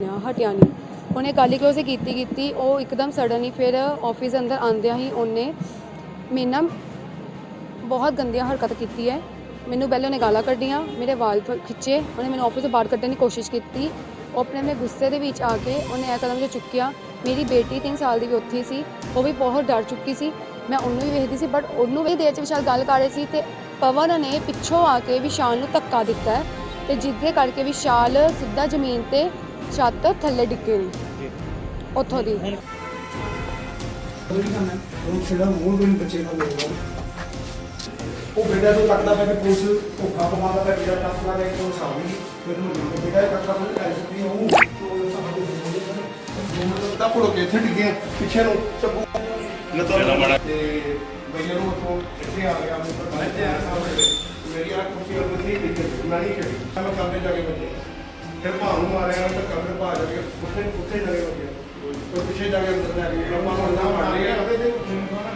ਮੰਨਿਆ ਹਟਿਆ ਨਹੀਂ। ਉਹਨੇ ਗਾਲੀ ਕਲੋਜ਼ ਕੀਤੀ ਕੀਤੀ। ਉਹ ਇੱਕਦਮ ਸਡਨਲੀ ਫਿਰ ਆਫਿਸ ਅੰਦਰ ਆਂਦਿਆਂ ਹੀ ਉਹਨੇ ਮੇਰੇ ਨਾਲ ਬਹੁਤ ਗੰਦੀਆਂ ਹਰਕਤ ਕੀਤੀ ਹੈ ਮੈਨੂੰ ਪਹਿਲੇ ਉਹਨੇ ਗਾਲਾਂ ਕੱਢੀਆਂ, ਮੇਰੇ ਵਾਲ ਖਿੱਚੇ। ਉਹਨੇ ਮੈਨੂੰ ਆਫਿਸ ਤੋਂ ਬਾਹਰ ਕੱਢਣ ਦੀ ਕੋਸ਼ਿਸ਼ ਕੀਤੀ। ਉਹ ਆਪਣੇ ਆਪਣੇ ਗੁੱਸੇ ਦੇ ਵਿੱਚ ਆ ਕੇ ਉਹਨੇ ਇਹ ਕਦਮ ਜੋ ਚੁੱਕਿਆ, ਮੇਰੀ ਬੇਟੀ 3 ਸਾਲ ਦੀ ਵੀ ਉੱਥੇ ਸੀ। ਉਹ ਵੀ ਬਹੁਤ ਡਰ ਚੁੱਕੀ ਸੀ। ਮੈਂ ਉਹਨੂੰ ਵੀ ਵੇਖਦੀ ਸੀ ਬਟ ਉਹਨੂੰ ਵੀ ਦੇਰ ਚ ਵਿਸ਼ਾਲ ਗੱਲ ਕਰ ਰਹੀ ਸੀ ਤੇ ਪਵਨ ਨੇ ਪਿੱਛੋਂ ਆ ਕੇ ਵਿਸ਼ਾਲ ਨੂੰ ਧੱਕਾ ਦਿੱਤਾ। ਹੈ ਤੇ ਜਿੱਦੇ ਕਰਕੇ ਵਿਸ਼ਾਲ ਸਿੱਧਾ ਜ਼ਮੀਨ ਤੇ ਛੱਤ ਥੱਲੇ ਡਿੱਗੇ ਨੇ ਉੱਥੋਂ ਦੀ। ਉਹ ਜਿਹੜਾ ਮੂਲ ਵੀ ਬੱਚੇ ਨਾਲ ਮਿਲਦਾ ਉਹ ਬੇਟਾ ਤੋਂ ਕੱਟਦਾ ਪਿਆ ਕਿ ਪੁਲਿਸ ਧੋਖਾ ਪਵਾਉਂਦਾ ਪਿਆ ਜਿਹੜਾ ਟੱਕਦਾ ਪਿਆ ਕਿ ਉਹ ਸਾਹਮਣੇ ਫਿਰ ਨੂੰ ਜਿੰਨੇ ਬੇਟਾ ਇਹ ਕੱਟਦਾ ਪਿਆ ਐ ਸਕਦੀ ਉਹ ਤੋਂ ਸਾਡੇ ਦੇ ਤਾਂ ਪੁੜੋ ਕੇ ਇੱਥੇ ਡਿੱਗੇ ਪਿੱਛੇ ਨੂੰ ਚੱਪੂ ਤੇ ਭਈਆ ਨੂੰ ਉੱਥੋਂ ਇੱਥੇ ਆ ਗਿਆ ਮੈਂ ਪਰ ਮੈਂ ਤੇ ਆ ਸਾਹਮਣੇ। ਮੇਰੀ ਆ ਕੁਰਸੀ ਉੱਤੇ ਨਹੀਂ ਡਿੱਗੀ ਮੈਂ ਨਹੀਂ ਛੱਡੀ ਮੈਂ ਕਮਰੇ ਜਾ ਕੇ ਬੱਜੇ ਫਿਰ ਭਾਂ ਮਾਰਿਆ ਤਾਂ ਕਮਰੇ ਪਾ ਜਾ ਕੇ ਉੱਥੇ ਉੱਥੇ ਜਾ ਕੇ ਬੱਜੇ ਕੋਈ ਪਿੱਛੇ ਜਾ ਕੇ ਅੰਦਰ ਲੈ ਗਏ। ਆਪਾਂ ਨੂੰ ਨਾ ਮਾਰ ਲਿਆ। ਉਹਦੇ ਤੇ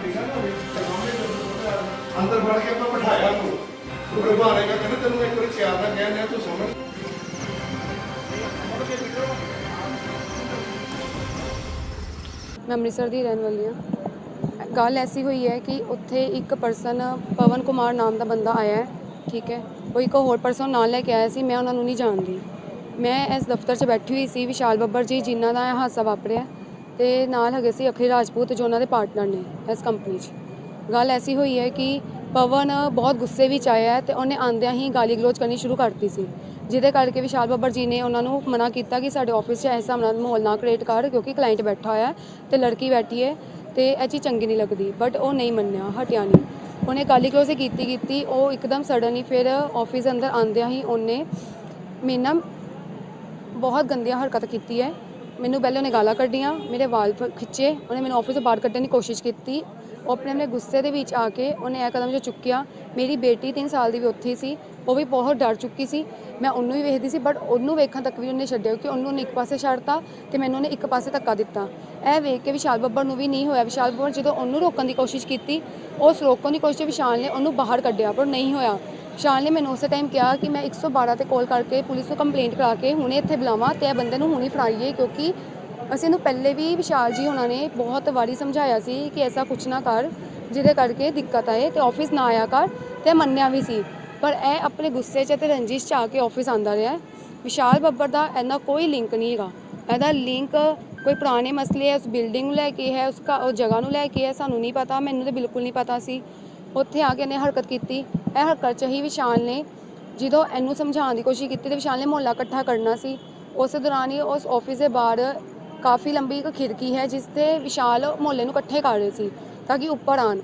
ਡਿੱਗਾ ਨਾ ਹੋਵੇ ਅੰਦਰ ਵੜ ਕੇ ਆਪਾਂ ਬਿਠਾਇਆ ਨੂੰ ਉਹ ਬਹਾਨੇ ਕਹਿੰਦਾ ਤੈਨੂੰ ਇੱਕ ਵਾਰੀ ਪਿਆਰ ਨਾਲ ਕਹਿ ਲਿਆ ਤੂੰ ਸਮਝ। ਮੈਂ ਅੰਮ੍ਰਿਤਸਰ ਦੀ ਰਹਿਣ ਵਾਲੀ ਹਾਂ। ਗੱਲ ਐਸੀ ਹੋਈ ਹੈ ਕਿ ਉੱਥੇ ਇੱਕ ਪਰਸਨ ਪਵਨ ਕੁਮਾਰ ਨਾਮ ਦਾ ਬੰਦਾ ਆਇਆ ਹੈ, ਠੀਕ ਹੈ। ਉਹ ਇੱਕ ਹੋਰ ਪਰਸਨ ਨਾਲ ਲੈ ਕੇ ਆਇਆ ਸੀ, ਮੈਂ ਉਹਨਾਂ ਨੂੰ ਨਹੀਂ ਜਾਣਦੀ। ਮੈਂ ਇਸ ਦਫ਼ਤਰ 'ਚ ਬੈਠੀ ਹੋਈ ਸੀ ਵਿਸ਼ਾਲ ਬੱਬਰ ਜੀ, ਜਿਨ੍ਹਾਂ ਦਾ ਇਹ ਹਾਦਸਾ ਵਾਪਰਿਆ ਤੇ ਨਾਲ ਹੈਗੇ ਸੀ ਅਖਿਲ ਰਾਜਪੂਤ ਜੋ ਉਹਨਾਂ ਦੇ ਪਾਰਟਨਰ ਨੇ ਇਸ ਕੰਪਨੀ 'ਚ। ਗੱਲ ਐਸੀ ਹੋਈ ਹੈ ਕਿ ਪਵਨ ਬਹੁਤ ਗੁੱਸੇ ਵਿੱਚ ਆਇਆ ਹੈ ਤੇ ਉਹਨੇ ਆਂਦਿਆਂ ਹੀ ਗਾਲੀ ਗਲੋਚ ਕਰਨੀ ਸ਼ੁਰੂ ਕਰਤੀ ਸੀ, ਜਿਹਦੇ ਕਰਕੇ ਵਿਸ਼ਾਲ ਬੱਬਰ ਜੀ ਨੇ ਉਹਨਾਂ ਨੂੰ ਮਨਾ ਕੀਤਾ ਕਿ ਸਾਡੇ ਆਫਿਸ 'ਚ ਐਸਾ ਮਨਾ- ਮਾਹੌਲ ਨਾ ਕ੍ਰੀਏਟ ਕਰ ਕਿਉਂਕਿ ਕਲਾਇੰਟ ਬੈਠਾ ਹੋਇਆ ਹੈ ਤੇ ਲੜਕੀ ਬੈਠੀ ਹੈ ਤੇ ਇਹ ਚੀਜ਼ ਚੰਗੀ ਨਹੀਂ ਲੱਗਦੀ ਬਟ ਉਹ ਨਹੀਂ ਮੰਨਿਆ, ਹਟਿਆ ਨਹੀਂ। ਉਹਨੇ ਗਾਲੀ ਗਲੋਚ ਕੀਤੀ ਕੀਤੀ ਉਹ ਇੱਕਦਮ ਸਡਨਲੀ ਫਿਰ ਆਫਿਸ ਅੰਦਰ ਆਂਦਿਆਂ ਹੀ ਉਹਨੇ ਮੇਰੇ ਬਹੁਤ ਗੰਦੀਆਂ ਹਰਕਤ ਕੀਤੀ ਹੈ। ਮੈਨੂੰ ਪਹਿਲੇ ਉਹਨੇ ਗਾਲਾਂ ਕੱਢੀਆਂ, ਮੇਰੇ ਵਾਲ ਖਿੱਚੇ, ਉਹਨੇ ਮੈਨੂੰ ਆਫਿਸ ਤੋਂ ਬਾਹਰ ਕੱਢਣ ਦੀ ਕੋਸ਼ਿਸ਼ ਕੀਤੀ। ਉਹ ਆਪਣੇ ਆਪਣੇ ਗੁੱਸੇ ਦੇ ਵਿੱਚ ਆ ਕੇ ਉਹਨੇ ਇਹ ਕਦਮ ਜੋ ਚੁੱਕਿਆ, ਮੇਰੀ ਬੇਟੀ 3 ਸਾਲ ਦੀ ਵੀ ਉੱਥੇ ਸੀ, ਉਹ ਵੀ ਬਹੁਤ ਡਰ ਚੁੱਕੀ ਸੀ। ਮੈਂ ਉਹਨੂੰ ਵੀ ਵੇਖਦੀ ਸੀ ਬਟ ਉਹਨੂੰ ਵੇਖਣ ਤੱਕ ਵੀ ਉਹਨੇ ਛੱਡਿਆ ਕਿ ਉਹਨੂੰ ਉਹਨੇ ਇੱਕ ਪਾਸੇ ਛੱਡਤਾ ਤੇ ਮੈਨੂੰ ਉਹਨੇ ਇੱਕ ਪਾਸੇ ਧੱਕਾ ਦਿੱਤਾ। ਇਹ ਵੇਖ ਕੇ ਵਿਸ਼ਾਲ ਬੱਬਰ ਨੂੰ ਵੀ ਨਹੀਂ ਹੋਇਆ। ਵਿਸ਼ਾਲ ਬੱਬਰ ਜਦੋਂ ਉਹਨੂੰ ਰੋਕਣ ਦੀ ਕੋਸ਼ਿਸ਼ ਕੀਤੀ, ਉਸ ਰੋਕਣ ਦੀ ਕੋਸ਼ਿਸ਼ ਵਿਸ਼ਾਲ ਨੇ ਉਹਨੂੰ ਬਾਹਰ ਕੱਢਿਆ, ਪਰ ਨਹੀਂ ਹੋਇਆ। ਵਿਸ਼ਾਲ ਨੇ ਮੈਨੂੰ ਉਸੇ ਟਾਈਮ ਕਿਹਾ ਕਿ ਮੈਂ 112 ਤੇ ਕਾਲ ਕਰਕੇ ਪੁਲਿਸ ਨੂੰ ਕੰਪਲੇਂਟ ਕਰਾ ਕੇ ਹੁਣੇ ਇੱਥੇ ਬੁਲਾਵਾਂ ਤੇ ਇਹ ਬੰਦੇ ਨੂੰ ਹੁਣੇ ਫੜਾਈਏ ਕਿਉਂਕਿ ਅਸੀਂ ਇਹਨੂੰ ਪਹਿਲੇ ਵੀ ਵਿਸ਼ਾਲ ਜੀ ਉਹਨਾਂ ਨੇ ਬਹੁਤ ਵਾਰੀ ਸਮਝਾਇਆ ਸੀ ਕਿ ਐਸਾ ਕੁਛ ਨਾ ਕਰ, ਜਿਹਦੇ ਕਰਕੇ ਦਿੱਕਤ ਆਏ ਤੇ ਆਫਿਸ ਨਾ ਆਇਆ ਕਰ ਤੇ ਮੰਨਿਆ ਵੀ ਸੀ। ਪਰ ਇਹ ਆਪਣੇ ਗੁੱਸੇ 'ਚ ਤੇ ਰੰਜਿਸ਼ 'ਚ ਆ ਕੇ ਆਫਿਸ ਆਂਦਾ ਰਿਹਾ। ਵਿਸ਼ਾਲ ਬੱਬਰ ਦਾ ਇਹਨਾਂ ਕੋਈ ਲਿੰਕ ਨਹੀਂ ਹੈਗਾ। ਇਹਦਾ ਲਿੰਕ ਕੋਈ ਪੁਰਾਣੇ ਮਸਲੇ ਹੈ ਉਸ ਬਿਲਡਿੰਗ ਨੂੰ ਲੈ ਕੇ ਹੈ, ਉਸ ਕਾ ਉਹ ਜਗ੍ਹਾ ਨੂੰ ਲੈ ਕੇ ਹੈ, ਸਾਨੂੰ ਨਹੀਂ ਪਤਾ, ਮੈਨੂੰ ਤੇ ਬਿਲਕੁਲ ਨਹੀਂ ਪਤਾ ਸੀ। ਉੱਥੇ ਆ ਕੇ ਇਹਨੇ ਹਰਕਤ ਕੀਤੀ। ਇਹ ਹਰਕਤ 'ਚ ਹੀ ਵਿਸ਼ਾਲ ਨੇ ਜਦੋਂ ਇਹਨੂੰ ਸਮਝਾਉਣ ਦੀ ਕੋਸ਼ਿਸ਼ ਕੀਤੀ ਤੇ ਵਿਸ਼ਾਲ ਨੇ ਮੁਹੱਲਾ ਇਕੱਠਾ ਕਰਨਾ ਸੀ। ਉਸ ਦੌਰਾਨ ਹੀ ਉਸ ਆਫਿਸ ਦੇ ਬਾਹਰ ਕਾਫੀ ਲੰਬੀ ਇੱਕ ਖਿੜਕੀ ਹੈ ਜਿਸ ਤੇ ਵਿਸ਼ਾਲ ਮੁਹੱਲੇ ਨੂੰ ਇਕੱਠੇ ਕਰ ਰਹੇ ਸੀ ਤਾਂ ਕਿ ਉੱਪਰ ਆਣ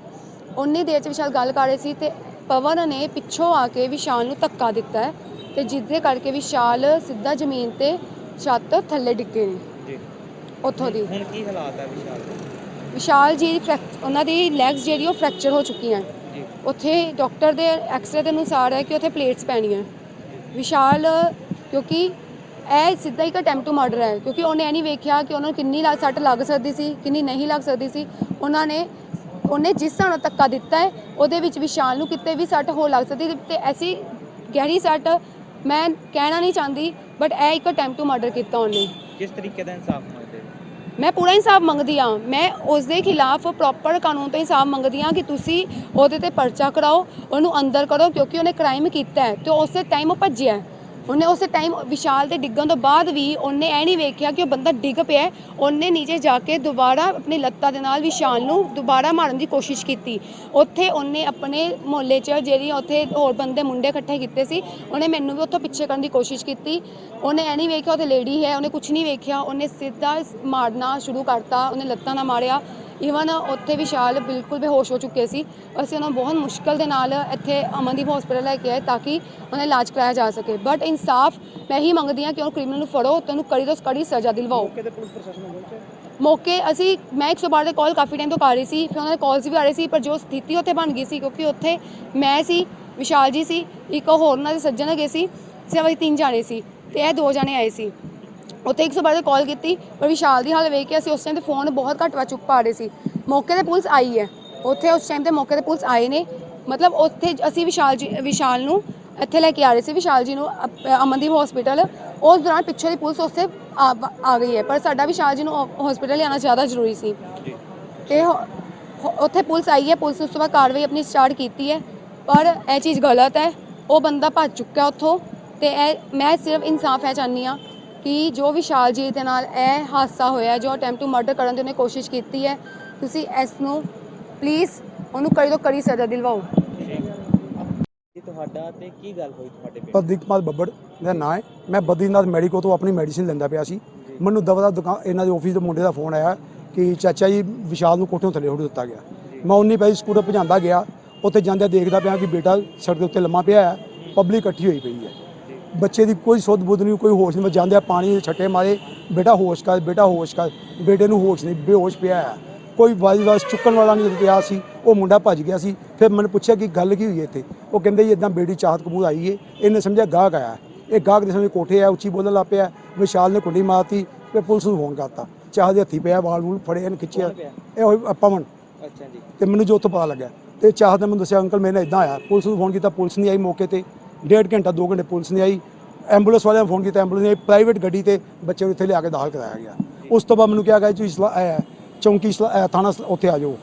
ਉਨੀ ਦੇਰ 'ਚ ਵਿਸ਼ਾਲ ਗੱਲ ਕਰ ਰਹੇ ਸੀ ਤੇ ਪਵਨ ਨੇ ਪਿੱਛੋਂ ਆ ਕੇ ਵਿਸ਼ਾਲ ਨੂੰ ਧੱਕਾ ਦਿੱਤਾ ਹੈ ਤੇ ਜਿਹਦੇ ਕਰਕੇ ਵਿਸ਼ਾਲ ਸਿੱਧਾ ਜ਼ਮੀਨ ਤੇ ਛੱਤ ਥੱਲੇ ਡਿੱਗੇ ਨੇ। ਜੀ। ਉੱਥੋਂ ਦੀ। ਹੁਣ ਕੀ ਹਾਲਾਤ ਹੈ ਵਿਸ਼ਾਲ ਦੇ? ਵਿਸ਼ਾਲ ਜੀ ਫ੍ਰੈਕ ਉਹਨਾਂ ਦੀ ਲੈਗਸ ਜਿਹੜੀ ਉਹ ਫ੍ਰੈਕਚਰ ਹੋ ਚੁੱਕੀਆਂ। ਜੀ ਉੱਥੇ ਡਾਕਟਰ ਦੇ ਐਕਸਰੇ ਦੇ ਅਨੁਸਾਰ ਹੈ ਕਿ ਉੱਥੇ ਪਲੇਟਸ ਪੈਣੀਆਂ। ਵਿਸ਼ਾਲ ਕਿਉਂਕਿ ਇਹ ਸਿੱਧਾ ਇੱਕ ਅਟੈਂਪਟ ਟੂ ਮਰਡਰ ਹੈ ਕਿਉਂਕਿ ਉਹਨੇ ਇਹ ਨਹੀਂ ਵੇਖਿਆ ਕਿ ਉਹਨਾਂ ਨੂੰ ਕਿੰਨੀ ਲੱਗ ਸੱਟ ਲੱਗ ਸਕਦੀ ਸੀ ਕਿੰਨੀ ਨਹੀਂ ਲੱਗ ਸਕਦੀ ਸੀ। ਉਹਨਾਂ ਨੇ ਉਹਨੇ ਜਿਸ ਹਿਸਾਬ ਨਾਲ ਧੱਕਾ ਦਿੱਤਾ ਹੈ ਉਹਦੇ ਵਿੱਚ ਵਿਸ਼ਾਲ ਨੂੰ ਕਿਤੇ ਵੀ ਸੱਟ ਹੋ ਲੱਗ ਸਕਦੀ ਤੇ ਐਸੀ ਗਹਿਰੀ ਸੱਟ ਮੈਂ ਕਹਿਣਾ ਨਹੀਂ ਚਾਹੁੰਦੀ ਬਟ ਇਹ ਇੱਕ ਅਟੈਂਪਟ ਟੂ ਮਰਡਰ ਕੀਤਾ ਉਹਨੇ। ਕਿਸ ਤਰੀਕੇ ਦਾ ਇਨਸਾਫ ਹੋ? ਮੈਂ ਪੂਰਾ ਇਨਸਾਫ ਮੰਗਦੀ ਆ ਮੈਂ ਉਸ ਦੇ ਖਿਲਾਫ ਪ੍ਰੋਪਰ ਕਾਨੂੰਨ ਤੋਂ ਇਨਸਾਫ ਮੰਗਦੀ ਆ ਕਿ ਤੁਸੀਂ ਉਹਦੇ ਤੇ ਪਰਚਾ ਕਰਾਓ, ਉਹਨੂੰ ਅੰਦਰ ਕਰੋ ਕਿਉਂਕਿ ਉਹਨੇ ਕ੍ਰਾਈਮ ਕੀਤਾ ਹੈ ਤੇ ਉਸੇ ਟਾਈਮ ਉਹ ਭੱਜਿਆ ਹੈ। ਉਹਨੇ ਉਸੇ ਟਾਈਮ ਵਿਸ਼ਾਲ ਦੇ ਡਿੱਗਣ ਤੋਂ ਬਾਅਦ ਵੀ ਉਹਨੇ ਇਹ ਨਹੀਂ ਵੇਖਿਆ ਕਿ ਉਹ ਬੰਦਾ ਡਿੱਗ ਪਿਆ ਉਹਨੇ ਨੀਚੇ ਜਾ ਕੇ ਦੁਬਾਰਾ ਆਪਣੀ ਲੱਤਾਂ ਦੇ ਨਾਲ ਵਿਸ਼ਾਲ ਨੂੰ ਦੁਬਾਰਾ ਮਾਰਨ ਦੀ ਕੋਸ਼ਿਸ਼ ਕੀਤੀ। ਉੱਥੇ ਉਹਨੇ ਆਪਣੇ ਮੁਹੱਲੇ 'ਚ ਜਿਹੜੀ ਉੱਥੇ ਹੋਰ ਬੰਦੇ ਮੁੰਡੇ ਇਕੱਠੇ ਕੀਤੇ ਸੀ, ਉਹਨੇ ਮੈਨੂੰ ਵੀ ਉੱਥੋਂ ਪਿੱਛੇ ਕਰਨ ਦੀ ਕੋਸ਼ਿਸ਼ ਕੀਤੀ। ਉਹਨੇ ਇਹ ਨਹੀਂ ਵੇਖਿਆ ਉੱਥੇ ਲੇਡੀ ਹੈ, ਉਹਨੇ ਕੁਝ ਨਹੀਂ ਵੇਖਿਆ। ਉਹਨੇ ਸਿੱਧਾ ਮਾਰਨਾ ਸ਼ੁਰੂ ਕਰਤਾ, ਉਹਨੇ ਲੱਤਾਂ ਨਾਲ ਮਾਰਿਆ। ਈਵਨ ਉੱਥੇ ਵਿਸ਼ਾਲ ਬਿਲਕੁਲ ਬੇਹੋਸ਼ ਹੋ ਚੁੱਕੇ ਸੀ। ਅਸੀਂ ਉਹਨਾਂ ਨੂੰ ਬਹੁਤ ਮੁਸ਼ਕਲ ਦੇ ਨਾਲ ਇੱਥੇ ਅਮਨਦੀਪ ਹਸਪੀਟਲ ਲੈ ਕੇ ਆਏ ਤਾਂ ਕਿ ਉਹਨਾਂ ਦਾ ਇਲਾਜ ਕਰਾਇਆ ਜਾ ਸਕੇ। ਬਟ ਇਨਸਾਫ ਮੈਂ ਹੀ ਮੰਗਦੀ ਹਾਂ ਕਿ ਉਹ ਕ੍ਰਿਮੀਨਲ ਨੂੰ ਫੜੋ ਤੇ ਉਹਨੂੰ ਕੜੀ ਤੋਂ ਕੜੀ ਸਜ਼ਾ ਦਿਲਵਾਓ। ਮੌਕੇ ਅਸੀਂ ਮੈਂ 112 ਦੇ ਕਾਲ ਕਾਫੀ ਟਾਈਮ ਤੋਂ ਕਰ ਰਹੀ ਸੀ ਫਿਰ ਉਹਨਾਂ ਦੇ ਕਾਲਸ ਵੀ ਆ ਰਹੇ ਸੀ ਪਰ ਜੋ ਸਥਿਤੀ ਉੱਥੇ ਬਣ ਗਈ ਸੀ ਕਿਉਂਕਿ ਉੱਥੇ ਮੈਂ ਸੀ ਵਿਸ਼ਾਲ ਜੀ ਸੀ ਇੱਕ ਹੋਰ ਉਹਨਾਂ ਦੇ ਸੱਜਣ ਹੈਗੇ ਸੀ ਸਿਵਾ ਤਿੰਨ ਜਾਣੇ ਸੀ ਤੇ ਇਹ ਦੋ ਜਾਣੇ ਆਏ ਸੀ। ਉੱਥੇ 112 ਦੇ ਕਾਲ ਕੀਤੀ ਪਰ ਵਿਸ਼ਾਲ ਦੀ ਹਾਲ ਵੇਖ ਕੇ ਅਸੀਂ ਉਸ ਟਾਈਮ ਤੇ ਫੋਨ ਬਹੁਤ ਘੱਟ ਵਾ ਚੁੱਕ ਪਾ ਰਹੇ ਸੀ। ਮੌਕੇ ਤੇ ਪੁਲਿਸ ਆਈ ਹੈ। ਉੱਥੇ ਉਸ ਟਾਈਮ ਤੇ ਮੌਕੇ ਤੇ ਪੁਲਿਸ ਆਏ ਨੇ। ਮਤਲਬ ਉੱਥੇ ਅਸੀਂ ਵਿਸ਼ਾਲ ਜੀ ਵਿਸ਼ਾਲ ਨੂੰ ਇੱਥੇ ਲੈ ਕੇ ਆ ਰਹੇ ਸੀ। ਵਿਸ਼ਾਲ ਜੀ ਨੂੰ ਅਪ- ਅਮਨਦੀਪ ਹਸਪੀਟਲ ਉਸ ਦੌਰਾਨ ਪਿੱਛੇ ਦੀ ਪੁਲਿਸ ਉੱਥੇ ਆ ਆ ਗਈ ਹੈ। ਪਰ ਸਾਡਾ ਵਿਸ਼ਾਲ ਜੀ ਨੂੰ ਹਸਪੀਟਲ ਲਿਆਉਣਾ ਜ਼ਿਆਦਾ ਜ਼ਰੂਰੀ ਸੀ। ਤੇ ਹੋ- ਹੋ- ਉੱਥੇ ਪੁਲਿਸ ਆਈ ਹੈ। ਪੁਲਿਸ ਨੇ ਉਸ ਤੋਂ ਬਾਅਦ ਕਾਰਵਾਈ ਆਪਣੀ ਸਟਾਰਟ ਕੀਤੀ ਹੈ। ਪਰ ਇਹ ਚੀਜ਼ ਗਲਤ ਹੈ। ਉਹ ਬੰਦਾ ਭੱਜ ਚੁੱਕਾ ਉੱਥੋਂ। ਤੇ ਇਹ ਮੈਂ ਸਿਰਫ ਇਨਸਾਫ ਹੈ ਚਾਹੁੰਦੀ ਹਾਂ ਕਿ ਜੋ ਵਿਸ਼ਾਲ ਜੀ ਦੇ ਨਾਲ ਇਹ ਹਾਦਸਾ ਹੋਇਆ ਜੋ ਅਟੈਂਪਟ ਟੂ ਮਰਡਰ ਕਰਨ ਦੀ ਉਹਨੇ ਕੋਸ਼ਿਸ਼ ਕੀਤੀ ਹੈ ਤੁਸੀਂ ਇਸ ਨੂੰ ਪਲੀਜ਼ ਉਹਨੂੰ ਕੜੀ ਤੋਂ ਕੜੀ ਸਜ਼ਾ ਦਿਲਵਾਓ। ਜੀ ਤੁਹਾਡਾ ਤੇ ਕੀ ਗੱਲ ਹੋਈ ਤੁਹਾਡੇ ਪਿੰਡ ਪ੍ਰਦੀਪ ਕੁਮਾਰ ਬੱਬੜ ਮੇਰਾ ਨਾਂ ਹੈ। ਮੈਂ ਬਦਰੀਨਾਥ ਮੈਡੀਕੋ ਤੋਂ ਆਪਣੀ ਮੈਡੀਸਿਨ ਲੈਂਦਾ ਪਿਆ ਸੀ। ਮੈਨੂੰ ਦਵਾ ਦੁਕਾਨ ਇਹਨਾਂ ਦੇ ਆਫਿਸ ਦੇ ਮੁੰਡੇ ਦਾ ਫੋਨ ਆਇਆ ਕਿ ਚਾਚਾ ਜੀ ਵਿਸ਼ਾਲ ਨੂੰ ਕੋਠਿਓਂ ਥੱਲੇ ਹੁੱਟ ਦਿੱਤਾ ਗਿਆ। ਮੈਂ ਉਨੀ ਪੈਸੇ ਸਕੂਟਰ ਭਜਾਉਂਦਾ ਗਿਆ। ਉੱਥੇ ਜਾਂਦਿਆਂ ਦੇਖਦਾ ਪਿਆ ਕਿ ਬੇਟਾ ਸੜਕ ਦੇ ਉੱਤੇ ਲੰਮਾ ਪਿਆ ਹੈ ਪਬਲਿਕ ਇਕੱਠੀ ਹੋਈ ਪਈ ਹੈ। ਬੱਚੇ ਦੀ ਕੋਈ ਸੁੱਧ ਬੁੱਧ ਨਹੀਂ ਕੋਈ ਹੋਸ਼ ਨਹੀਂ ਮੈਂ ਜਾਂਦਿਆਂ ਪਾਣੀ ਦੇ ਛੱਟੇ ਮਾਰੇ ਬੇਟਾ ਹੋਸ਼ ਕਰ ਬੇਟਾ ਹੋਸ਼ ਕਰ ਬੇਟੇ ਨੂੰ ਹੋਸ਼ ਨਹੀਂ ਬੇਹੋਸ਼ ਪਿਆ ਹੈ। ਕੋਈ ਵਾਜ ਵਾਜ ਚੁੱਕਣ ਵਾਲਾ ਨਹੀਂ ਪਿਆ ਸੀ ਉਹ ਮੁੰਡਾ ਭੱਜ ਗਿਆ ਸੀ ਫਿਰ ਮੈਨੂੰ ਪੁੱਛਿਆ ਕਿ ਗੱਲ ਕੀ ਹੋਈ ਇੱਥੇ? ਉਹ ਕਹਿੰਦੇ ਜੀ ਇਦਾਂ ਬੇਟੀ ਚਾਹਤ ਕਬੂਲ ਆਈ ਏ ਇਹਨੇ ਸਮਝਿਆ ਗਾਹਕ ਆਇਆ ਇਹ ਗਾਹਕ ਦੇ ਸਮੇਂ ਕੋਠੇ ਆ ਉੱਚੀ ਬੋਲਣ ਲੱਗ ਪਿਆ ਵਿਸ਼ਾਲ ਨੇ ਕੁੰਡੀ ਮਾਰਤੀ ਤੇ ਪੁਲਿਸ ਨੂੰ ਫੋਨ ਕਰਤਾ। ਚਾਹ ਦੇ ਹੱਥੀ ਪਿਆ ਵਾਲ ਵੂਲ ਫੜੇ ਇਹਨੇ ਖਿੱਚਿਆ? ਇਹ ਹੋਈ ਪਵਨ ਅੱਛਾ ਜੀ। ਤੇ ਮੈਨੂੰ ਜੋ ਉੱਥੋਂ ਪਤਾ ਲੱਗਾ ਤੇ ਚਾਹਤ ਨੇ ਮੈਨੂੰ ਦੱਸਿਆ ਅੰਕਲ ਮੇਰੇ ਨਾਲ ਇਦਾਂ ਆਇਆ ਪੁਲਿਸ ਨੂੰ ਫੋਨ ਕੀਤਾ ਪੁਲਿਸ ਨਹੀਂ ਆਈ ਮੌਕੇ ਤੇ। ਡੇਢ ਘੰਟਾ 2 ਘੰਟੇ ਪੁਲਿਸ ਨਹੀਂ ਆਈ। ਐਂਬੂਲੈਂਸ ਵਾਲਿਆਂ ਨੂੰ ਫੋਨ ਕੀਤਾ, ਐਂਬੂਲੈਂਸ ਨਹੀਂ ਪ੍ਰਾਈਵੇਟ ਗੱਡੀ ਤੇ ਬੱਚੇ ਨੂੰ ਇੱਥੇ ਲਿਆ ਕੇ ਦਾਖਲ ਕਰਾਇਆ ਗਿਆ। ਉਸ ਤੋਂ ਬਾਅਦ ਮੈਨੂੰ ਕਿਹਾ ਗਿਆ ਜੀ ਇਸਲਾ ਇਹ ਚੌਂਕੀ ਇਸਲਾ- ਥਾਣਾ ਉੱਥੇ ਆ ਜਾਓ।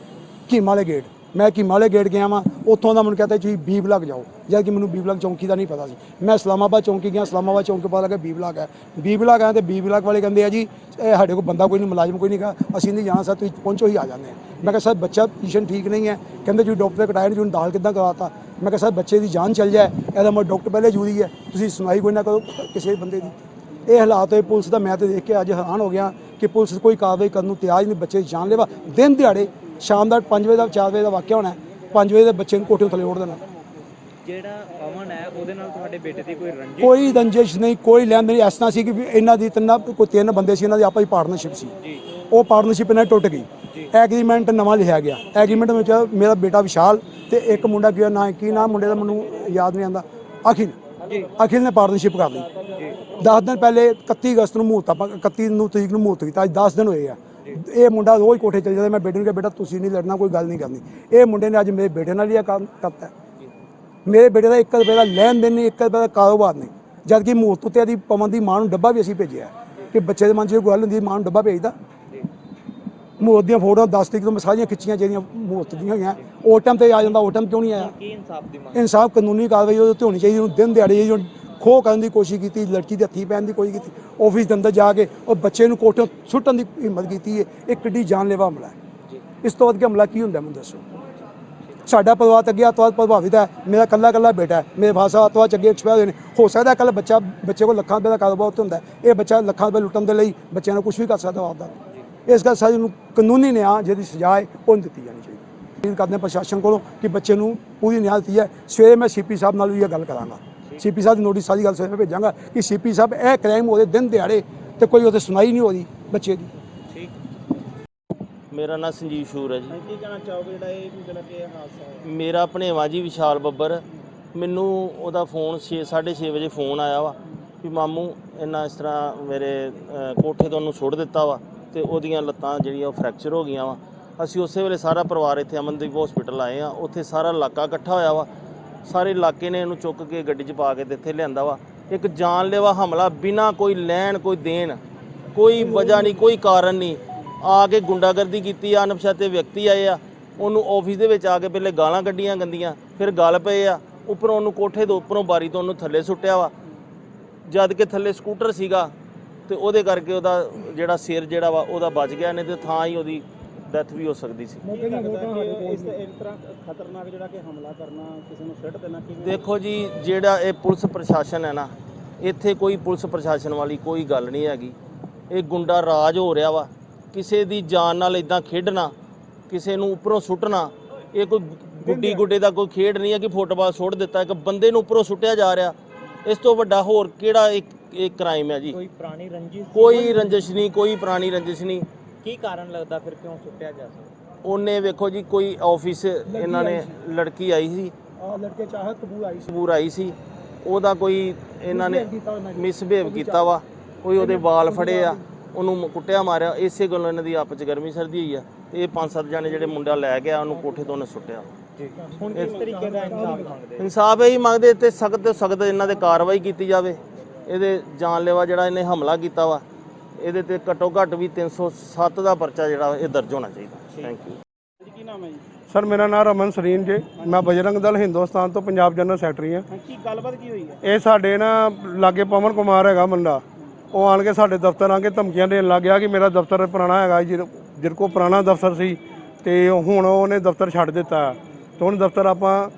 ਕੀਮਾ ਵਾਲੇ ਗੇਟ ਮੈਂ ਕੀਮਾ ਵਾਲੇ ਗੇਟ ਗਿਆ ਵਾਂ, ਉੱਥੋਂ ਦਾ ਮੈਨੂੰ ਕਹਿੰਦਾ ਤੁਸੀਂ ਬੀ ਬਲਾਕ ਜਾਓ। ਜਦ ਕਿ ਮੈਨੂੰ ਬੀ ਬਲਾਕ ਚੌਂਕੀ ਦਾ ਨਹੀਂ ਪਤਾ ਸੀ। ਮੈਂ ਇਸਲਾਮਾਬਾਦ ਚੌਂਕੀ ਗਿਆ, ਇਸਲਾਮਾਬਾਦ ਚੌਂਕੀ ਪਤਾ ਲੱਗਾ ਬੀ ਬਲਾਕ ਹੈ। ਬੀ ਬਲਾਕ ਆਇਆ ਤੇ ਬੀ ਬਲਾਕ ਵਾਲੇ ਕਹਿੰਦੇ ਆ ਜੀ, ਇਹ ਸਾਡੇ ਕੋਲ ਬੰਦਾ ਕੋਈ ਨਹੀਂ, ਮੁਲਾਜ਼ਮ ਕੋਈ ਨਹੀਂਗਾ ਅਸੀਂ ਨਹੀਂ ਜਾਣਾ ਸਰ, ਤੁਸੀਂ ਪਹੁੰਚੋ ਹੀ ਆ ਜਾਂਦੇ ਆ ਮੈਂ ਕਿਹਾ ਸਰ, ਬੱਚਾ ਪੋਜੀਸ਼ਨ ਠੀਕ ਨਹੀਂ ਹੈ। ਕਹਿੰਦੇ ਜੀ ਡਾਕਟਰ ਕਟਾਇਆ ਨਹੀਂ ਜੀ ਦਾਲ ਕਿੱਦਾਂ ਕਰਾਤਾ ਮੈਂ ਕਿਹਾ ਸਰ, ਬੱਚੇ ਦੀ ਜਾਨ ਚੱਲ ਜਾਏ, ਇਹਦਾ ਮੈਂ ਡਾਕਟਰ ਪਹਿਲੇ ਜ਼ਰੂਰੀ ਹੈ। ਤੁਸੀਂ ਸੁਣਾਈ ਕੋਈ ਨਾ ਕਰੋ ਕਿਸੇ ਬੰਦੇ ਦੀ। ਇਹ ਹਾਲਾਤ ਹੋਏ, ਪੁਲਿਸ ਦਾ ਮੈਂ ਤੇ ਦੇਖ ਕੇ ਅੱਜ ਹੈਰਾਨ ਹੋ ਗਿਆ ਕਿ ਪੁਲਿਸ ਕੋਈ ਕਾਰਵਾਈ ਕਰਨ ਨੂੰ ਤਿਆਰ ਹੀ ਨਹੀਂ, ਬੱਚੇ ਦੀ ਜਾਨ ਲੈਵਾ। ਦਿਨ ਦਿਹਾੜੇ ਸ਼ਾਮ ਦਾ 5 ਵਜੇ ਦਾ 4 ਵਜੇ ਦਾ ਵਾਕਿਆ ਹੋਣਾ 5 ਵਜੇ ਦੇ ਬੱਚੇ ਨੂੰ ਕੋਠੇ ਥੱਲੇ ਉੜ ਦੇਣਾ ਜਿਹੜਾ ਪਵਨ ਹੈ ਉਹਦੇ ਨਾਲ ਤੁਹਾਡੇ ਬੇਟੇ ਦੀ ਕੋਈ ਰੰਜਿਸ਼? ਕੋਈ ਰੰਜਿਸ਼ ਨਹੀਂ ਕੋਈ ਲੈਣ ਦੇਣ ਇਸ ਤਰ੍ਹਾਂ ਸੀ ਕਿ ਵੀ ਇਹਨਾਂ ਦੀ ਤਿੰਨਾਂ ਕੋਈ ਤਿੰਨ ਬੰਦੇ ਸੀ ਇਹਨਾਂ ਦੀ ਆਪਸ ਵਿੱਚ ਪਾਰਟਨਰਸ਼ਿਪ ਸੀ। ਉਹ ਪਾਰਟਨਰਸ਼ਿਪ ਇਹਨਾਂ ਦੀ ਟੁੱਟ ਗਈ। ਐਗਰੀਮੈਂਟ ਨਵਾਂ ਲਿਖਿਆ ਗਿਆ। ਐਗਰੀਮੈਂਟ ਵਿੱਚ ਮੇਰਾ ਬੇਟਾ ਵਿਸ਼ਾਲ ਤੇ ਇੱਕ ਮੁੰਡਾ ਕੀ ਨਾਂ ਕੀ ਨਾਮ ਮੁੰਡੇ ਦਾ ਮੈਨੂੰ ਯਾਦ ਨਹੀਂ ਆਂਦਾ ਅਖਿਲ। ਅਖਿਲ ਨੇ ਪਾਰਟਨਰਸ਼ਿਪ ਕਰ ਲਈ। ਜੀ। 10 ਦਿਨ ਪਹਿਲੇ 31 ਅਗਸਤ ਨੂੰ ਮੂਹਰਤ ਆਪਾਂ 31 ਨੂੰ ਤਰੀਕ ਨੂੰ ਮੂਹਰਤ ਕੀਤਾ। ਅੱਜ 10 ਦਿਨ ਹੋਏ ਆ। ਇਹ ਮੁੰਡਾ ਰੋਜ਼ ਕੋਠੇ ਚਲ ਜਾਂਦਾ ਮੈਂ ਬੇਟੇ ਨੂੰ ਕਿਹਾ ਬੇਟਾ ਤੁਸੀਂ ਨਹੀਂ ਲੜਨਾ ਕੋਈ ਗੱਲ ਨਹੀਂ ਕਰਨੀ। ਇਹ ਮੁੰਡੇ ਨੇ ਅੱਜ ਮੇਰੇ ਬੇਟੇ ਨਾਲ ਹੀ ਇਹ ਕੰਮ ਕਰਤਾ। ਮੇਰੇ ਬੇਟੇ ਦਾ 1 ਰੁਪਏ ਦਾ ਲੈਣ ਦੇਣ ਨਹੀਂ 1 ਰੁਪਏ ਦਾ ਕਾਰੋਬਾਰ ਨਹੀਂ। ਜਦ ਕਿ ਮੂਹਰਤ ਉੱਤੇ ਦੀ ਪਵਨ ਦੀ ਮਾਂ ਨੂੰ ਡੱਬਾ ਵੀ ਅਸੀਂ ਭੇਜਿਆ। ਕਿ ਬੱਚੇ ਦੇ ਮਨ 'ਚ ਇਹ ਗੱਲ ਹੁੰਦੀ ਮਾਂ ਨੂੰ ਡੱਬਾ ਭੇਜਦਾ। ਮੂਹਰਤ ਦੀਆਂ ਫੋਟੋਆਂ 10 ਤਰੀਕ ਤੋਂ ਸਾਰੀਆਂ ਖਿੱਚੀਆਂ ਜਿਹੜੀਆਂ ਮੂਹਰਤ ਦੀਆਂ ਹੋਈਆਂ। ਉਹ ਟਾਈਮ ਤੇ ਆ ਜਾਂਦਾ ਉਹ ਟਾਈਮ ਕਿਉਂ ਨਹੀਂ ਆਇਆ? ਇਨਸਾਫ ਦੀ ਮੰਗ? ਇਨਸਾਫ ਕਾਨੂੰਨੀ ਕਾਰਵਾਈ ਉਹਦੇ ਉੱਤੇ ਹੋਣੀ ਚਾਹੀਦੀ ਉਹਨੂੰ ਦਿਨ ਦਿਹਾੜੇ ਜੋ ਖੋਹ ਕਰਨ ਦੀ ਕੋਸ਼ਿਸ਼ ਕੀਤੀ, ਲੜਕੀ ਦੇ ਹੱਥੀ ਪੈਣ ਦੀ ਕੋਸ਼ਿਸ਼ ਕੀਤੀ ਆਫਿਸ ਦੇ ਅੰਦਰ ਜਾ ਕੇ ਉਹ ਬੱਚੇ ਨੂੰ ਕੋਠਿਓਂ ਸੁੱਟਣ ਦੀ ਹਿੰਮਤ ਕੀਤੀ ਹੈ ਇਹ ਕਿੱਡੀ ਜਾਨਲੇਵਾ ਹਮਲਾ ਹੈ। ਇਸ ਤੋਂ ਵੱਧ ਕੇ ਹਮਲਾ ਕੀ ਹੁੰਦਾ ਮੈਨੂੰ ਦੱਸੋ? ਸਾਡਾ ਪਰਿਵਾਰ ਤਾਂ ਅੱਗੇ ਅੱਤਵਾਦ ਪ੍ਰਭਾਵਿਤ ਹੈ, ਮੇਰਾ ਕੱਲਾ ਕੱਲਾ ਬੇਟਾ ਹੈ, ਮੇਰੇ ਭਾਸ਼ਾ ਅੱਤਵਾਦ ਚ ਅੱਗੇ ਐਕਸਪਾਇਰ ਹੋਏ ਨੇ। ਹੋ ਸਕਦਾ ਕੱਲ ਬੱਚਾ, ਬੱਚੇ ਕੋਲ ਲੱਖਾਂ ਰੁਪਏ ਦਾ ਕਾਰੋਬਾਰ ਉੱਤੇ ਹੁੰਦਾ ਇਹ ਬੱਚਾ ਲੱਖਾਂ ਰੁਪਏ ਲੁੱਟਣ ਦੇ ਲਈ ਬੱਚਿਆਂ ਨੂੰ ਕੁਝ ਵੀ ਕਰ ਸਕਦਾ ਆਪਦਾ ਇਸ ਕਰਕੇ ਸਾਡੀ ਨੂੰ ਕਾਨੂੰਨੀ ਨਿਆਂ ਜਿਹਦੀ ਸਜ਼ਾ ਹੈ, ਉਹ ਦਿੱਤੀ ਜਾਣੀ ਚਾਹੀਦੀ। ਅਪੀਲ ਕਰਦੇ ਹਾਂ ਪ੍ਰਸ਼ਾਸਨ ਕੋਲੋਂ ਕਿ ਬੱਚੇ ਨੂੰ ਪੂਰੀ ਨਿਆਂ ਦਿੱਤੀ ਹੈ ਸਵੇਰੇ ਮੈਂ ਸੀਪੀ ਸਾਹਿਬ ਨਾਲ ਵੀ ਇਹ ਗੱਲ ਕਰਾਂਗਾ। ਸੀਪੀ ਸਾਹਿਬ ਦੀ ਨੋਟਿਸ ਸਾਰੀ ਗੱਲ ਸਵੇਰੇ ਭੇਜਾਂਗਾ ਕਿ ਸੀਪੀ ਸਾਹਿਬ ਇਹ ਕ੍ਰਾਈਮ ਹੋ ਰਹੇ ਦਿਨ ਦਿਹਾੜੇ ਤੇ ਕੋਈ ਉਹਦੇ ਸੁਣਾਈ ਨਹੀਂ ਹੋ ਰਹੀ ਬੱਚੇ ਦੀ। ਠੀਕ। ਮੇਰਾ ਨਾਮ ਸੰਜੀਵ ਸ਼ੂਰ ਹੈ ਜੀ। ਕੀ ਕਹਿਣਾ ਚਾਹੋਗੇ ਜਿਹੜਾ ਇਹ ਜਿਹੜਾ ਕਿ ਹਾਦਸਾ ਹੋਇਆ? ਮੇਰਾ ਭਣੇਵਾ ਜੀ ਵਿਸ਼ਾਲ ਬੱਬਰ। ਮੈਨੂੰ ਉਹਦਾ ਫੋਨ 6 6:30 ਵਜੇ ਫੋਨ ਆਇਆ ਵਾ ਵੀ ਮਾਮੂ ਇੰਨਾ ਇਸ ਤਰ੍ਹਾਂ ਮੇਰੇ ਅ, ਕੋਠੇ ਤੋਂ ਉਹਨੂੰ ਸੁੱਟ ਦਿੱਤਾ ਵਾ ਤੇ ਉਹਦੀਆਂ ਲੱਤਾਂ ਜਿਹੜੀਆਂ ਉਹ ਫ੍ਰੈਕਚਰ ਹੋ ਗਈਆਂ ਵਾ। ਅਸੀਂ ਉਸੇ ਵੇਲੇ ਸਾਰਾ ਪਰਿਵਾਰ ਇੱਥੇ ਅਮਨਦੀਪ ਹਸਪੀਟਲ ਆਏ ਆ ਉੱਥੇ ਸਾਰਾ ਇਲਾਕਾ ਇਕੱਠਾ ਹੋਇਆ ਵਾ। ਸਾਰੇ ਇਲਾਕੇ ਨੇ ਇਹਨੂੰ ਚੁੱਕ ਕੇ ਗੱਡੀ 'ਚ ਪਾ ਕੇ ਤੇ ਇੱਥੇ ਲਿਆਂਦਾ ਵਾ। ਇੱਕ ਜਾਨਲੇਵਾ ਹਮਲਾ, ਬਿਨਾਂ ਕੋਈ ਲੈਣ, ਕੋਈ ਦੇਣ, ਕੋਈ ਵਜ੍ਹਾ ਨਹੀਂ, ਕੋਈ ਕਾਰਨ ਨਹੀਂ। ਆ ਕੇ ਗੁੰਡਾਗਰਦੀ ਕੀਤੀ ਆ, ਅਣਪਛਾਤੇ ਵਿਅਕਤੀ ਆਏ ਆ। ਉਹਨੂੰ ਆਫਿਸ ਦੇ ਵਿੱਚ ਆ ਕੇ ਪਹਿਲੇ ਗਾਲਾਂ ਕੱਢੀਆਂ ਗੰਦੀਆਂ, ਫਿਰ ਗੱਲ ਪਏ ਆ। ਉੱਪਰੋਂ ਉਹਨੂੰ ਕੋਠੇ ਤੋਂ ਉੱਪਰੋਂ ਬਾਰੀ ਤੋਂ ਉਹਨੂੰ ਥੱਲੇ ਸੁੱਟਿਆ ਵਾ। ਜਦ ਕਿ ਥੱਲੇ ਸਕੂਟਰ ਸੀਗਾ ਤੇ ਉਹਦੇ ਕਰਕੇ ਉਹਦਾ ਜਿਹੜਾ ਸਿਰ ਜਿਹੜਾ ਵਾ, ਉਹਦਾ ਬਚ ਗਿਆ ਨੇ ਤੇ ਥਾਂ ਹੀ ਉਹਦੀ ਡੈਥ ਵੀ ਹੋ ਸਕਦੀ ਸੀ। ਮੌਕੇ ਦੀ ਵੋਟਾਂ ਸਾਡੇ ਕੋਲ ਇਸ ਇਸ ਤਰ੍ਹਾਂ ਖਤਰਨਾਕ ਜਿਹੜਾ ਕਿ ਹਮਲਾ ਕਰਨਾ ਕਿਸੇ ਨੂੰ ਸਿੱਟ ਦੇਣਾ ਕਿਵੇਂ? ਦੇਖੋ ਜੀ ਜਿਹੜਾ ਇਹ ਪੁਲਿਸ ਪ੍ਰਸ਼ਾਸਨ ਹੈ ਨਾ ਇੱਥੇ ਕੋਈ ਪੁਲਿਸ ਪ੍ਰਸ਼ਾਸਨ ਵਾਲੀ ਕੋਈ ਗੱਲ ਨਹੀਂ ਹੈਗੀ। ਇਹ ਗੁੰਡਾ ਰਾਜ ਹੋ ਰਿਹਾ ਵਾ। ਕਿਸੇ ਦੀ ਜਾਨ ਨਾਲ ਇਦਾਂ ਖੇਡਣਾ ਕਿਸੇ ਨੂੰ ਉੱਪਰੋਂ ਸੁੱਟਣਾ ਇਹ ਕੋਈ ਗੁੱਡੀ ਗੁੱਡੇ ਦਾ ਕੋਈ ਖੇਡ ਨਹੀਂ ਹੈ ਕਿ ਫੁੱਟਬਾਲ ਸੁੱਟ ਦਿੱਤਾ ਇੱਕ ਬੰਦੇ ਨੂੰ ਉੱਪਰੋਂ ਸੁੱਟਿਆ ਜਾ ਰਿਹਾ। ਇਸ ਤੋਂ ਵੱਡਾ ਹੋਰ ਕਿਹੜਾ ਇੱਕ ਇੱਕ ਕ੍ਰਾਈਮ ਹੈ ਜੀ? ਕੋਈ ਪੁਰਾਣੀ ਰੰਜਿਸ਼ ਕੋਈ ਰੰਜਿਸ਼ ਨਹੀਂ ਕੋਈ ਪੁਰਾਣੀ ਰੰਜਿਸ਼ ਨਹੀਂ। ਕੀ ਕਾਰਨ ਲੱਗਦਾ ਫਿਰ ਕਿਉਂ ਸੁੱਟਿਆ ਜਾ ਸਕਦਾ? ਉਹਨੇ ਵੇਖੋ ਜੀ ਕੋਈ ਆਫਿਸ ਇਹਨਾਂ ਨੇ ਲੜਕੀ ਆਈ ਸੀ। ਆ ਲੜਕੇ ਚਾਹਤ ਕਬੂਲ ਆਈ ਸਬੂਰ ਆਈ ਸੀ। ਉਹਦਾ ਕੋਈ ਇਹਨਾਂ ਨੇ ਮਿਸਬਿਹੇਵ ਕੀਤਾ ਵਾ। ਕੋਈ ਉਹਦੇ ਵਾਲ ਫੜੇ ਆ। ਉਹਨੂੰ ਮ- ਕੁੱਟਿਆ ਮਾਰਿਆ। ਇਸੇ ਗੱਲੋਂ ਇਹਨਾਂ ਦੀ ਆਪਸ ਚ ਗਰਮੀ ਸਰਦੀ ਹੋਈ ਆ। ਤੇ ਇਹ ਪੰਜ ਸੱਤ ਜਾਣੇ ਜਿਹੜੇ ਮੁੰਡਾ ਲੈ ਗਿਆ ਉਹਨੂੰ ਕੋਠੇ ਤੋਂ ਉਹਨੇ ਸੁੱਟਿਆ। ਹੁਣ ਕਿਸ ਤਰੀਕੇ ਦਾ ਇਨਸਾਫ ਮੰਗਦੇ ਇਨਸਾਫ ਇਹੀ ਮੰਗਦੇ ਤੇ ਸਖਤ ਤੋਂ ਸਖਤ ਇਹਨਾਂ ਤੇ ਕਾਰਵਾਈ ਕੀਤੀ ਜਾਵੇ। ਇਹਦੇ ਜਾਨਲੇਵਾ ਜਿਹੜਾ ਇਹਨੇ ਹਮਲਾ ਕੀਤਾ ਵਾ। ਇਹਦੇ ਤੇ ਘੱਟੋ ਘੱਟ ਵੀ 307 ਦਾ ਪਰਚਾ ਜਿਹੜਾ ਇਹ ਦਰਜ ਹੋਣਾ ਚਾਹੀਦਾ। ਥੈਂਕ ਯੂ ਜੀ ਕੀ ਨਾਮ ਹੈ ਜੀ? ਸਰ ਮੇਰਾ ਨਾਮ ਰਮਨ ਸਰੀਨ ਜੇ। ਮੈਂ ਬਜਰੰਗ ਦਲ ਹਿੰਦੁਸਤਾਨ ਤੋਂ ਪੰਜਾਬ ਜਨਰਲ ਸੈਕਟਰੀ ਹਾਂ। ਕੀ ਗੱਲਬਾਤ ਕੀ ਹੋਈ ਹੈ? ਇਹ ਸਾਡੇ ਨਾ ਲਾਗੇ ਪਵਨ ਕੁਮਾਰ ਹੈਗਾ ਮੁੰਡਾ। ਉਹ ਆਣ ਕੇ ਸਾਡੇ ਦਫ਼ਤਰ ਆ ਕੇ ਧਮਕੀਆਂ ਦੇਣ ਲੱਗ ਗਿਆ ਕਿ ਮੇਰਾ ਦਫ਼ਤਰ ਪੁਰਾਣਾ ਹੈਗਾ ਜਿਹਦੇ ਕੋਲ ਪੁਰਾਣਾ ਦਫ਼ਤਰ ਸੀ। ਤੇ ਹੁਣ ਉਹਨੇ ਦਫ਼ਤਰ ਛੱਡ ਦਿੱਤਾ। ਤੇ ਹੁਣ ਦਫ਼ਤਰ ਆਪਾਂ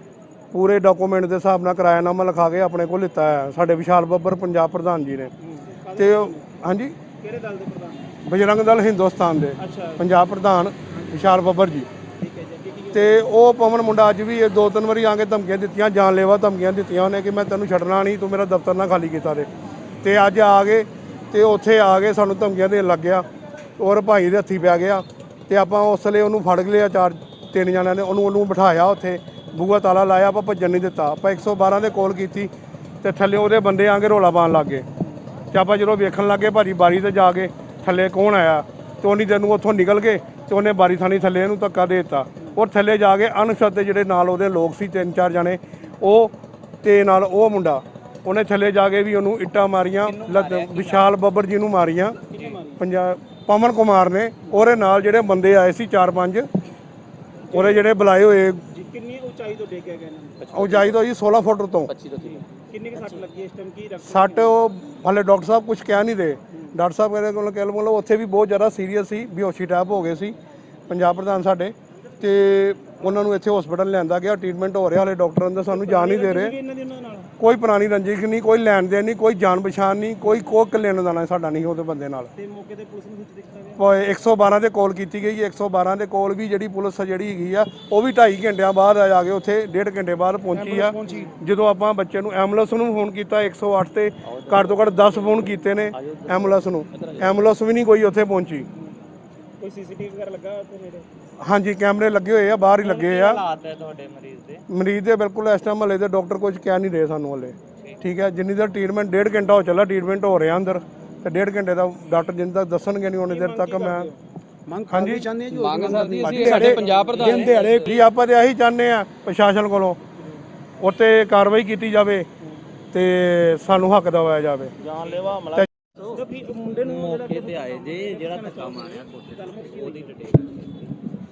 ਪੂਰੇ ਡਾਕੂਮੈਂਟ ਦੇ ਹਿਸਾਬ ਨਾਲ ਕਿਰਾਇਆਨਾਮਾ ਲਿਖਾ ਕੇ ਆਪਣੇ ਕੋਲ ਲਿੱਤਾ ਹੈ। ਸਾਡੇ ਵਿਸ਼ਾਲ ਬੱਬਰ ਪੰਜਾਬ ਪ੍ਰਧਾਨ ਜੀ ਨੇ। ਤੇ ਹਾਂਜੀ? ਕਿਹੜੇ ਦਲ ਦੇ ਪ੍ਰਧਾਨ? ਬਜਰੰਗ ਦਲ ਹਿੰਦੁਸਤਾਨ ਦੇ ਅੱਛਾ। ਪੰਜਾਬ ਪ੍ਰਧਾਨ ਵਿਸ਼ਾਲ ਬੱਬਰ ਜੀ। ਠੀਕ ਹੈ ਜੀ ਤੇ ਉਹ ਪਵਨ ਮੁੰਡਾ ਅੱਜ ਵੀ ਇਹ ਦੋ ਤਿੰਨ ਵਾਰੀ ਆ ਕੇ ਧਮਕੀਆਂ ਦਿੱਤੀਆਂ ਜਾਨਲੇਵਾ ਧਮਕੀਆਂ ਦਿੱਤੀਆਂ ਉਹਨੇ ਕਿ ਮੈਂ ਤੈਨੂੰ ਛੱਡਣਾ ਨਹੀਂ ਤੂੰ ਮੇਰਾ ਦਫ਼ਤਰ ਨਾ ਖਾਲੀ ਕੀਤਾ ਦੇ। ਤੇ ਅੱਜ ਆ ਗਏ ਤੇ ਉੱਥੇ ਆ ਕੇ ਸਾਨੂੰ ਧਮਕੀਆਂ ਦੇਣ ਲੱਗ ਗਿਆ। ਔਰ ਭਾਈ ਦੇ ਹੱਥੀ ਪੈ ਗਿਆ ਤੇ ਆਪਾਂ ਉਸ ਵੇਲੇ ਉਹਨੂੰ ਫੜ ਲਿਆ ਚਾਰ ਤਿੰਨ ਜਣਿਆਂ ਨੇ ਉਹਨੂੰ ਉਹਨੂੰ ਬਿਠਾਇਆ ਉੱਥੇ। ਬੂਹਾ ਤਾਲਾ ਲਾਇਆ ਆਪਾਂ ਭੱਜਣ ਨਹੀਂ ਦਿੱਤਾ। ਆਪਾਂ 112 ਦੇ ਕਾਲ ਕੀਤੀ ਤੇ ਥੱਲੇ ਉਹਦੇ ਬੰਦੇ ਆ ਕੇ ਰੋਲਾ ਪਾਉਣ ਲੱਗ ਗਏ। ਤੇ ਆਪਾਂ ਜਦੋਂ ਵੇਖਣ ਲੱਗੇ ਭਾਜੀ ਬਾਰੀ ਤੇ ਜਾ ਕੇ ਥੱਲੇ ਕੌਣ ਆਇਆ ਤੇ ਉਹਨੀ ਦਿਨ ਨੂੰ ਉੱਥੋਂ ਨਿਕਲ ਗਏ ਤੇ ਉਹਨੇ ਬਾਰੀ ਥਾਣੀ ਥੱਲੇ ਇਹਨੂੰ ਧੱਕਾ ਦੇ ਦਿੱਤਾ। ਔਰ ਥੱਲੇ ਜਾ ਕੇ ਅਣਛਾਤੇ ਜਿਹੜੇ ਨਾਲ ਉਹਦੇ ਲੋਕ ਸੀ ਤਿੰਨ ਚਾਰ ਜਣੇ ਉਹ ਤੇ ਨਾਲ ਉਹ ਮੁੰਡਾ ਉਹਨੇ ਥੱਲੇ ਜਾ ਕੇ ਵੀ ਉਹਨੂੰ ਇੱਟਾਂ ਮਾਰੀਆਂ ਵਿਸ਼ਾਲ ਬੱਬਰ ਜੀ ਨੂੰ ਮਾਰੀਆਂ। ਪੰਜਾਬ ਪਵਨ ਕੁਮਾਰ ਨੇ ਉਹਦੇ ਨਾਲ ਜਿਹੜੇ ਬੰਦੇ ਆਏ ਸੀ ਚਾਰ ਪੰਜ ਉਹਦੇ ਜਿਹੜੇ ਬੁਲਾਏ ਹੋਏ ਕਿੰਨੀ ਉਚਾਈ ਤੋਂ ਡੇਗਿਆ ਗਿਆ ਇਹਨਾਂ ਨੂੰ? ਉਚਾਈ ਤੋਂ ਜੀ 16 ਫੁੱਟ ਤੋਂ। ਕਿੰਨੀ ਕੁ ਸੱਟ ਲੱਗੀ ਹੈ ਇਸ ਟਾਈਮ ਕੀ ਡਾਕਟਰ ਸੱਟ ਉਹ ਹਲੇ ਡਾਕਟਰ ਸਾਹਿਬ ਕੁਝ ਕਹਿ ਨਹੀਂ ਰਹੇ। ਡਾਕਟਰ ਸਾਹਿਬ ਕਹਿੰਦੇ ਕੋਲ ਕਹਿ ਲਓ ਉੱਥੇ ਵੀ ਬਹੁਤ ਜ਼ਿਆਦਾ ਸੀਰੀਅਸ ਸੀ ਬੇਹੋਸ਼ੀ ਟਾਈਪ ਹੋ ਗਏ ਸੀ ਪੰਜਾਬ ਪ੍ਰਧਾਨ ਸਾਡੇ। ਤੇ ਉਹਨਾਂ ਨੂੰ ਇੱਥੇ ਹਸਪੀਟਲ ਲਿਆਂਦਾ ਗਿਆ ਟ੍ਰੀਟਮੈਂਟ ਹੋ ਰਿਹਾ ਹਲੇ ਡਾਕਟਰ ਅੰਦਰ ਸਾਨੂੰ ਜਾਣ ਨਹੀਂ ਦੇ ਰਹੇ। ਕੋਈ ਪੁਰਾਣੀ ਰੰਜਿਸ਼ ਨਹੀਂ ਕੋਈ ਲੈਣ ਦੇਣ ਨਹੀਂ ਕੋਈ ਜਾਣ ਪਛਾਣ ਨਹੀਂ ਕੋਈ ਕੋਈ ਲੈਣ ਦੇਣਾ ਸਾਡਾ ਨਹੀਂ ਉਹਦੇ ਬੰਦੇ ਨਾਲ। ਤੇ ਮੌਕੇ ਤੇ ਪੁਲਿਸ ਨੂੰ ਵਿੱਚ ਦਿੱਤਾ ਗਿਆ। ਉਹ 112 ਦੇ ਕਾਲ ਕੀਤੀ ਗਈ 112 ਦੇ ਕਾਲ ਵੀ ਜਿਹੜੀ ਪੁਲਿਸ ਜਿਹੜੀ ਹੈਗੀ ਆ ਉਹ ਵੀ 2.5 ਘੰਟਿਆਂ ਬਾਅਦ ਆ ਕੇ ਉੱਥੇ ਡੇਢ ਘੰਟੇ ਬਾਅਦ ਪਹੁੰਚੀ ਆ। ਜਦੋਂ ਆਪਾਂ ਬੱਚੇ ਨੂੰ ਐਂਬੂਲੈਂਸ ਨੂੰ ਫੋਨ ਕੀਤਾ 108 ਤੇ ਘੱਟ ਤੋਂ ਘੱਟ 10 ਫੋਨ ਕੀਤੇ ਨੇ ਐਂਬੂਲੈਂਸ ਨੂੰ। ਐਂਬੂਲੈਂਸ ਵੀ ਨਹੀਂ ਕੋਈ ਉੱਥੇ ਪਹੁੰਚੀ। ਕੋਈ ਸੀਸੀਟੀਵੀ ਵਗੈਰਾ ਲੱਗਾ ਉੱਥੇ ਨੇੜੇ ਹਾਂਜੀ ਕੈਮਰੇ ਲੱਗੇ ਹੋਏ ਆ ਬਾਹਰ ਹੀ ਲੱਗੇ ਆ। ਹਾਲਾਤ ਹੈ ਤੁਹਾਡੇ ਮਰੀਜ਼ ਦੇ? ਮਰੀਜ਼ ਦੇ ਬਿਲਕੁਲ ਇਸ ਟਾਈਮ ਹਲੇ ਦੇ ਡਾਕਟਰ ਕੁਝ ਕਹਿ ਨਹੀਂ ਰਹੇ ਸਾਨੂੰ ਹਲੇ। ਠੀਕ। ਹੈ ਜਿੰਨੀ ਦੇਰ ਟ੍ਰੀਟਮੈਂਟ ਡੇਢ ਘੰਟਾ ਹੋ ਚੱਲਾ ਟ੍ਰੀਟਮੈਂਟ ਹੋ ਰਿਹਾ ਅੰਦਰ। ਤੇ ਡੇਢ ਘੰਟੇ ਦਾ ਡਾਕਟਰ ਜਿੰਨ ਤੱਕ ਦੱਸਣਗੇ ਨਹੀਂ ਉਹਨੇ ਦੇਰ ਤੱਕ ਮੈਂ ਹਾਂਜੀ। ਮੰਗ ਅਸੀਂ ਸਾਡੇ ਪੰਜਾਬ ਪ੍ਰਧਾਨ ਦਿਹਾੜੇ ਜੀ ਆਪਾਂ ਤੇ ਇਹੀ ਚਾਹੁੰਦੇ ਆ ਪ੍ਰਸ਼ਾਸਨ ਕੋਲੋਂ ਉੱਤੇ ਕਾਰਵਾਈ ਕੀਤੀ ਜਾਵੇ ਤੇ ਸਾਨੂੰ ਹੱਕ ਦਿਵਾਇਆ ਜਾਵੇ। ਜਾਨਲੇਵਾ ਹਮਲਾ ਮੁੰਡੇ ਨੂੰ ਮੌਕੇ ਤੇ ਆਏ ਜੇ ਜਿਹੜਾ ਧੱਕਾ ਮਾਰਿਆ ਉਹਦੀ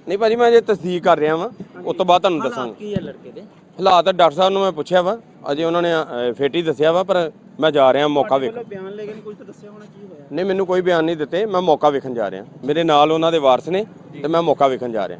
ਨਹੀਂ ਭਾਜੀ ਮੈਂ ਜੇ ਤਸਦੀਕ ਕਰ ਰਿਹਾ ਵਾਂ ਉਸ ਤੋਂ ਬਾਅਦ ਤੁਹਾਨੂੰ ਦੱਸਾਂਗਾ। ਕੀ ਹੈ ਲੜਕੇ ਦੇ? ਹਾਲਾਤ ਡਾਕਟਰ ਸਾਹਿਬ ਨੂੰ ਮੈਂ ਪੁੱਛਿਆ ਵਾ ਅਜੇ ਉਹਨਾਂ ਨੇ ਅ, ਫੇਟੀ ਦੱਸਿਆ ਵਾ ਪਰ ਮੈਂ ਜਾ ਰਿਹਾ ਮੌਕਾ ਵੇਖਣ ਬਿਆਨ ਲੈ ਕੇ ਨਹੀਂ ਕੁਝ ਤਾਂ ਦੱਸਿਆ ਹੋਣਾ ਕੀ ਹੋਇਆ? ਨਹੀਂ ਮੈਨੂੰ ਕੋਈ ਬਿਆਨ ਨਹੀਂ ਦਿੱਤੇ ਮੈਂ ਮੌਕਾ ਵੇਖਣ ਜਾ ਰਿਹਾ। ਮੇਰੇ ਨਾਲ ਉਹਨਾਂ ਦੇ ਵਾਰਸ ਨੇ ਤੇ ਮੈਂ ਮੌਕਾ ਵੇਖਣ ਜਾ ਰਿਹਾ।